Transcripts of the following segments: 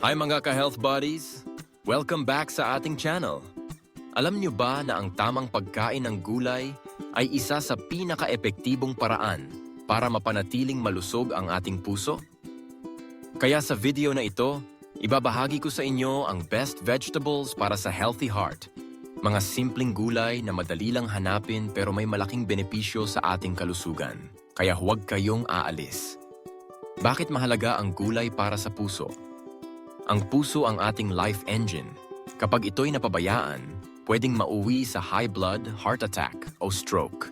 Hi mga ka-health buddies! Welcome back sa ating channel. Alam niyo ba na ang tamang pagkain ng gulay ay isa sa pinaka-epektibong paraan para mapanatiling malusog ang ating puso? Kaya sa video na ito, ibabahagi ko sa inyo ang best vegetables para sa healthy heart. Mga simpleng gulay na madali lang hanapin pero may malaking benepisyo sa ating kalusugan. Kaya huwag kayong aalis. Bakit mahalaga ang gulay para sa puso? Ang puso ang ating life engine. Kapag ito'y napabayaan, pwedeng mauwi sa high blood, heart attack o stroke.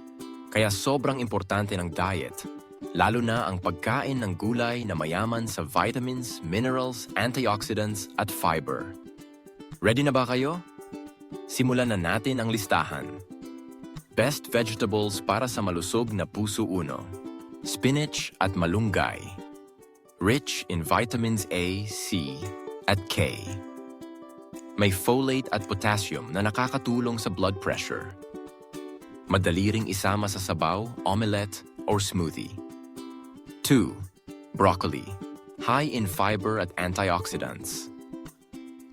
Kaya sobrang importante ng diet, lalo na ang pagkain ng gulay na mayaman sa vitamins, minerals, antioxidants at fiber. Ready na ba kayo? Simulan na natin ang listahan. Best vegetables para sa malusog na puso uno. Spinach at malunggay. Rich in vitamins A, C, at K. May folate at potassium na nakakatulong sa blood pressure. Madali ring isama sa sabaw, omelette, or smoothie. 2. Broccoli. High in fiber at antioxidants.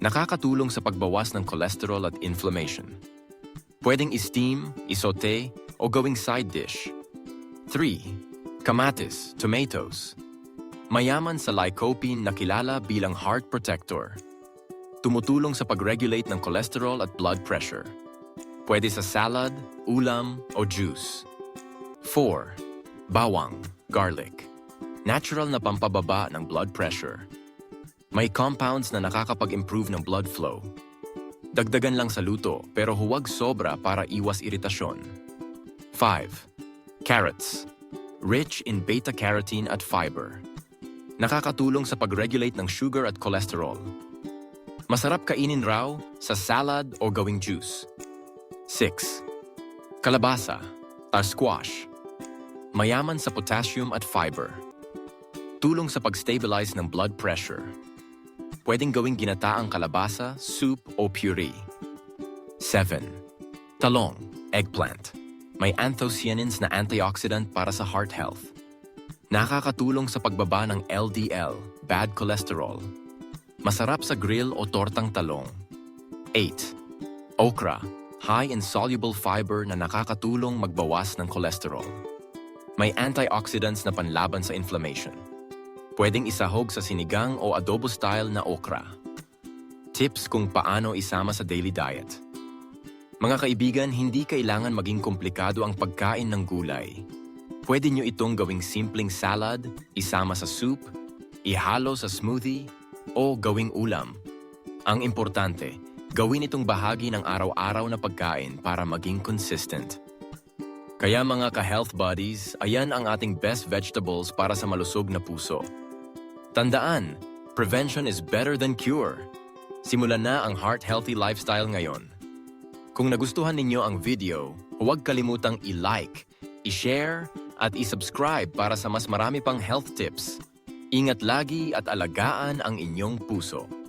Nakakatulong sa pagbawas ng cholesterol at inflammation. Pwedeng i-steam, isote, o gawing side dish. 3. Kamatis, tomatoes. Mayaman sa lycopene na kilala bilang heart protector. Tumutulong sa pag-regulate ng cholesterol at blood pressure. Pwede sa salad, ulam, o juice. 4. Bawang, garlic. Natural na pampababa ng blood pressure. May compounds na nakakapag-improve ng blood flow. Dagdagan lang sa luto pero huwag sobra para iwas iritasyon. 5. Carrots. Rich in beta-carotene at fiber. Nakakatulong sa pag-regulate ng sugar at cholesterol. Masarap kainin raw sa salad o gawing juice. 6. Kalabasa or squash. Mayaman sa potassium at fiber. Tulong sa pag-stabilize ng blood pressure. Pwedeng gawing ginataang kalabasa, soup o puree. 7. Talong, eggplant. May anthocyanins na antioxidant para sa heart health. Nakakatulong sa pagbaba ng LDL, bad cholesterol. Masarap sa grill o tortang talong. 8. Okra, high in soluble fiber na nakakatulong magbawas ng cholesterol. May antioxidants na panlaban sa inflammation. Pwedeng isahog sa sinigang o adobo style na okra. Tips kung paano isama sa daily diet. Mga kaibigan, hindi kailangan maging komplikado ang pagkain ng gulay. Pwede nyo itong gawing simpleng salad, isama sa soup, ihalo sa smoothie, o gawing ulam. Ang importante, gawin itong bahagi ng araw-araw na pagkain para maging consistent. Kaya mga ka-health buddies, ayan ang ating best vegetables para sa malusog na puso. Tandaan, prevention is better than cure. Simulan na ang heart-healthy lifestyle ngayon. Kung nagustuhan ninyo ang video, huwag kalimutang i-like, i-share, at i-subscribe para sa mas marami pang health tips. Ingat lagi at alagaan ang inyong puso.